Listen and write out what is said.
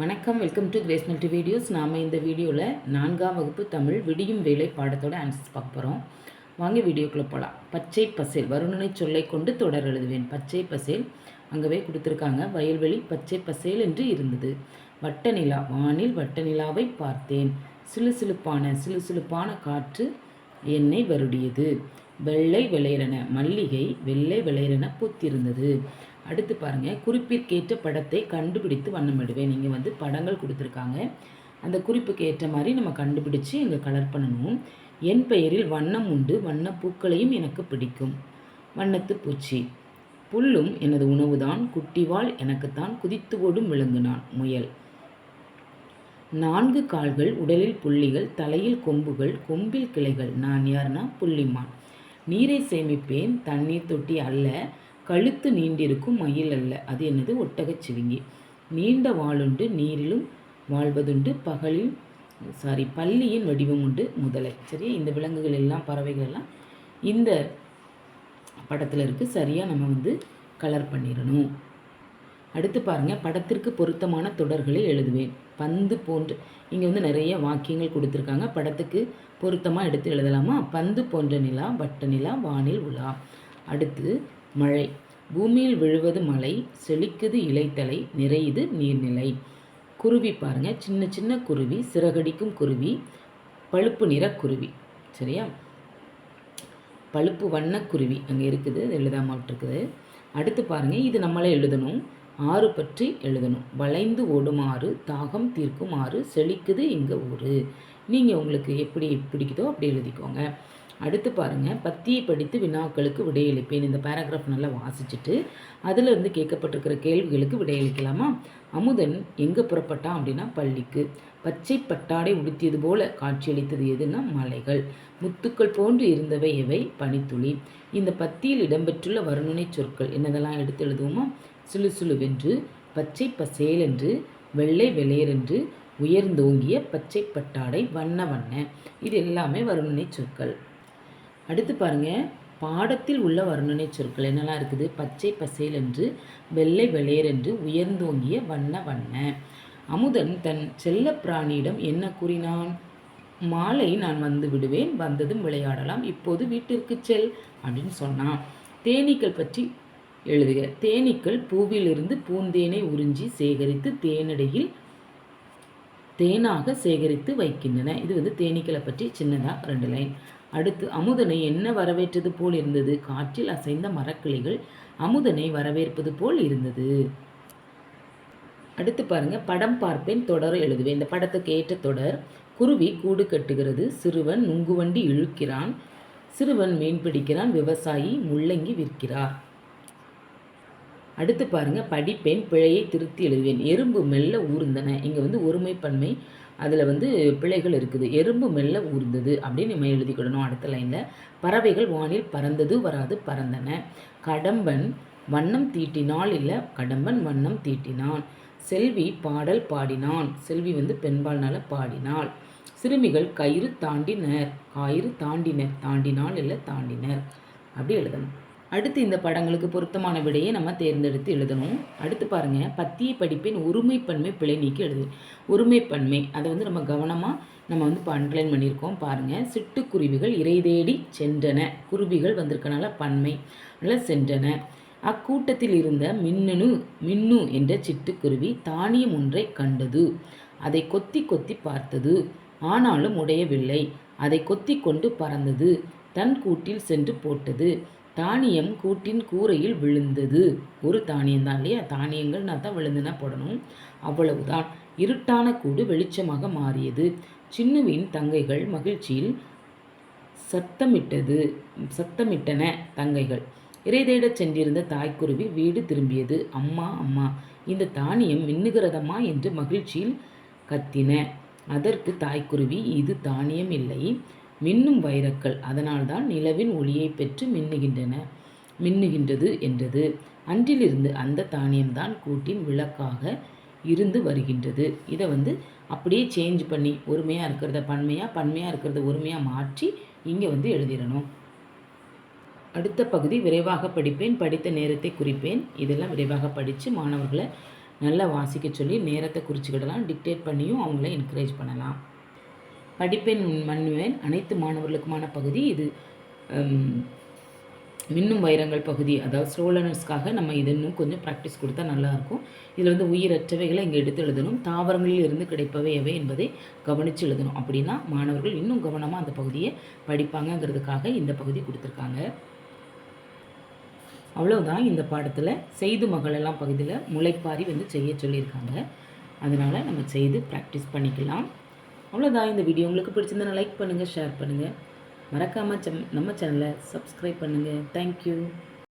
வணக்கம் welcome to Grace multi videos. நாம் இந்த வீடியோவில் நான்காம் வகுப்பு தமிழ் விடியும் வேலை பாடத்தோட ஆன்சர்ஸ் பார்க்க போகிறோம் வாங்க வீடியோக்குள்ளே போகலாம் பச்சை பசேல் வருணனை சொல்லை கொண்டு தொடர் எழுதுவேன். பச்சை பசேல் அங்கவே கொடுத்துருக்காங்க வயல்வெளி பச்சை பசேல் என்று இருந்தது. வட்ட நிலா வானில் வட்ட நிலாவை பார்த்தேன். சிலுசிலுப்பான சிலுசிலுப்பான காற்று என்னை வருடியது. வெள்ளை விளையிறன மல்லிகை வெள்ளை விளையிறன பூத்திருந்தது. அடுத்து பாருங்கள் குறிப்பிற்கேற்ற படத்தை கண்டுபிடித்து வண்ணமிடுவேன். நீங்கள் வந்து படங்கள் கொடுத்துருக்காங்க. அந்த குறிப்புக்கு ஏற்ற மாதிரி நம்ம கண்டுபிடிச்சு இங்கே கலர் பண்ணணும். என் பெயரில் வண்ணம் உண்டு வண்ண பூக்களையும் எனக்கு பிடிக்கும். வண்ணத்து பூச்சி. புல்லும் எனது உணவுதான் குட்டிவாள் எனக்குத்தான் குதித்து ஓடும் விலங்குனான் முயல். நான்கு கால்கள் உடலில் புள்ளிகள் தலையில் கொம்புகள் கொம்பில் கிளைகள். நான் யாருன்னா புள்ளிமான். நீரை சேமிப்பேன் தண்ணீர் தொட்டி அல்ல கழுத்து நீண்டிருக்கும் மயில் அல்ல. அது என்னது? ஒட்டகச் சிவிங்கி. நீண்ட வாளுண்டு நீரிலும் வாழ்வதுண்டு பகலில் சாரி பள்ளியின் வடிவம் உண்டு முதலை. சரி இந்த விலங்குகள் எல்லாம் பறவைகள் எல்லாம் இந்த படத்தில் இருக்குது சரியாக நம்ம வந்து கலர் பண்ணிடணும். அடுத்து பாருங்கள் படத்திற்கு பொருத்தமான தொடர்களை எழுதுவேன். பந்து போன்ற இங்கே வந்து நிறைய வாக்கியங்கள் கொடுத்துருக்காங்க. படத்துக்கு பொருத்தமாக எடுத்து எழுதலாமா? பந்து போன்ற நிலா வட்ட நிலா வானில் உலா. அடுத்து மழை. பூமியில் விழுவது மழை செழிக்குது இலைத்தலை நிறையுது நீர்நிலை. குருவி பாருங்க சின்ன சின்ன குருவி சிறகடிக்கும் குருவி பழுப்பு நிற குருவி. சரியா? பழுப்பு வண்ணக்குருவி அங்கே இருக்குது அது எழுதாமல் அடுத்து பாருங்கள் இது நம்மளே எழுதணும். ஆறு பற்றி எழுதணும். வளைந்து ஓடும் ஆறு தாகம் தீர்க்கும் ஆறு செழிக்குது எங்கள் ஊர் நீங்கள் உங்களுக்கு எப்படி பிடிக்குதோ அப்படி எழுதிக்கோங்க. அடுத்து பாருங்கள் பத்தியை படித்து வினாக்களுக்கு விடையளிப்பேன். இந்த பேராகிராஃப் நல்லா வாசிச்சுட்டு அதிலிருந்து கேட்கப்பட்டிருக்கிற கேள்விகளுக்கு விடையளிக்கலாமா? அமுதன் எங்கே புறப்பட்டான் அப்படின்னா பள்ளிக்கு. பச்சை பட்டாடை உடுத்தியது போல காட்சியளித்தது எதுன்னா மலைகள். முத்துக்கள் போன்று இருந்தவை எவை பனித்துளி. இந்த பத்தியில் இடம்பெற்றுள்ள வருணனை சொற்கள் என்னதெல்லாம் எடுத்து எழுதுவோமா? சுழு சுழுவென்று பச்சை பசேலென்று வெள்ளை வெளையரென்று உயர்ந்தோங்கிய பச்சை பட்டாடை வண்ண வண்ண. இது எல்லாமே வருணனை சொற்கள். அடுத்து பாருங்க. பாடத்தில் உள்ள வர்ணனை சொற்கள் என்னெல்லாம் இருக்குது? பச்சை பசேல் என்று வெள்ளை வெளையர் என்று உயர்ந்தோங்கிய வண்ண வண்ண. அமுதன் தன் செல்ல பிராணியிடம் என்ன கூறினான்? மாலை நான் வந்து விடுவேன் வந்ததும் விளையாடலாம் இப்போது வீட்டிற்கு செல் அப்படின்னு சொன்னான். தேனீக்கள் பற்றி எழுதுக. தேனீக்கள் பூவிலிருந்து பூந்தேனை உறிஞ்சி சேகரித்து தேனடையில் தேனாக சேகரித்து வைக்கின்றன. இது வந்து தேனீக்களை பற்றி சின்னதாக ரெண்டு லைன். அடுத்து அமுதனை என்ன வரவேற்றது போல் இருந்தது? காற்றில் அசைந்த மரக்கிளைகள் அமுதனை வரவேற்பது போல் இருந்தது. அடுத்து பாருங்க படம் பார்ப்பேன் தொடர் எழுதுவேன். இந்த படத்துக்கு ஏற்ற தொடர் குருவி கூடு கட்டுகிறது சிறுவன் நுங்குவண்டி இழுக்கிறான் சிறுவன் மீன் பிடிக்கிறான் விவசாயி முள்ளங்கி விற்கிறார். அடுத்து பாருங்க படிப்பேன் பிழையை திருத்தி எழுதுவேன். எறும்பு மெல்ல ஊர்ந்தன. இங்கே வந்து ஒருமைப்பன்மை அதில் வந்து பிழைகள் இருக்குது. எறும்பு மெல்ல ஊர்ந்தது அப்படின்னு நம்ம எழுதிக்கிடணும் அடுத்த லைனில். பறவைகள் வானில் பறந்தது வராது பறந்தன. கடம்பன் வண்ணம் தீட்டினால் இல்லை கடம்பன் வண்ணம் தீட்டினான். செல்வி பாடல் பாடினான். செல்வி வந்து பெண்பால்னால பாடினாள். சிறுமிகள் கயிறு தாண்டினர். கயிறு தாண்டினர். தாண்டினால் இல்லை தாண்டினர். அப்படி எழுதணும். அடுத்து இந்த படங்களுக்கு பொருத்தமான விடையை நம்ம தேர்ந்தெடுத்து எழுதணும். அடுத்து பாருங்கள் பத்தியை படிப்பின் ஒருமைப்பன்மை பிழை நீக்கி எழுது ஒருமைப்பன்மை அதை வந்து நம்ம கவனமாக நம்ம வந்து இப்போ அண்டர்லைன் பண்ணியிருக்கோம். பாருங்கள் சிட்டுக்குருவிகள் இறை தேடி சென்றன. குருவிகள் வந்திருக்கனால பன்மை நல்லா சென்றன. அக்கூட்டத்தில் இருந்த மின்னணு மின்னு என்ற சிட்டுக்குருவி தானியம் ஒன்றை கண்டது. அதை கொத்தி கொத்தி பார்த்தது. ஆனாலும் உடையவில்லை. அதை கொத்தி கொண்டு பறந்தது. தன் கூட்டில் சென்று போட்டது. தானியம் கூட்டின் கூரையில் விழுந்தது. ஒரு தானியம் தான் இல்லையா தானியங்கள்னா தான் விழுந்துனா போடணும். அவ்வளவுதான். இருட்டான கூடு வெளிச்சமாக மாறியது. சின்னுவின் தங்கைகள் மகிழ்ச்சியில் சத்தமிட்டது. சத்தமிட்டன தங்கைகள். இறை தேடச் சென்றிருந்த தாய்க்குருவி வீடு திரும்பியது. அம்மா அம்மா இந்த தானியம் மின்னுகிறதம்மா என்று மகிழ்ச்சியில் கத்தின. அதற்கு தாய்க்குருவி இது தானியம் இல்லை. மின்னும் வைரக்கல் அதனால்தான் நிலவின் ஒளியை பெற்று மின்னுகின்றன மின்னுகின்றது என்றது. அன்றிலிருந்து அந்த தானியம்தான் கூட்டின் விளக்காக இருந்து வருகின்றது. இதை வந்து அப்படியே சேஞ்ச் பண்ணி ஒருமையாக இருக்கிறத பன்மையாக பன்மையாக இருக்கிறத ஒருமையாக மாற்றி இங்கே வந்து எழுதிடணும். அடுத்த பகுதி விரைவாக படிப்பேன் படித்த நேரத்தை குறிப்பேன். இதெல்லாம் விரைவாக படித்து மாணவர்களை நல்லா வாசிக்க சொல்லி நேரத்தை குறிச்சிக்கிடலாம் டிக்டேட் பண்ணியும் அவங்கள என்கரேஜ் பண்ணலாம். படிப்பேன் மண்ணுவேன் அனைத்து மாணவர்களுக்குமான பகுதி இது. மின்னும் வைரங்கள் பகுதி. அதாவது ஸ்லோலனர்ஸ்க்காக நம்ம இது இன்னும் கொஞ்சம் ப்ராக்டிஸ் கொடுத்தா நல்லாயிருக்கும். இதில் வந்து உயிரற்றவைகளை இங்கே எடுத்து எழுதணும். தாவரங்களில் இருந்து கிடைப்பவை எவை என்பதை கவனித்து எழுதணும். அப்படின்னா மாணவர்கள் இன்னும் கவனமாக அந்த பகுதியை படிப்பாங்கங்கிறதுக்காக இந்த பகுதி கொடுத்துருக்காங்க. அவ்வளோதான் இந்த பாடத்தில். செய்து மகளெல்லாம் பகுதியில் முளைப்பாரி வந்து செய்ய சொல்லியிருக்காங்க. அதனால் நம்ம செய்து ப்ராக்டிஸ் பண்ணிக்கலாம். அவ்வளோதான் இந்த வீடியோ உங்களுக்கு பிடிச்சிருந்தா லைக் பண்ணுங்கள் ஷேர் பண்ணுங்கள் மறக்காமல் நம்ம சேனலை சப்ஸ்கிரைப் பண்ணுங்கள் தேங்க்யூ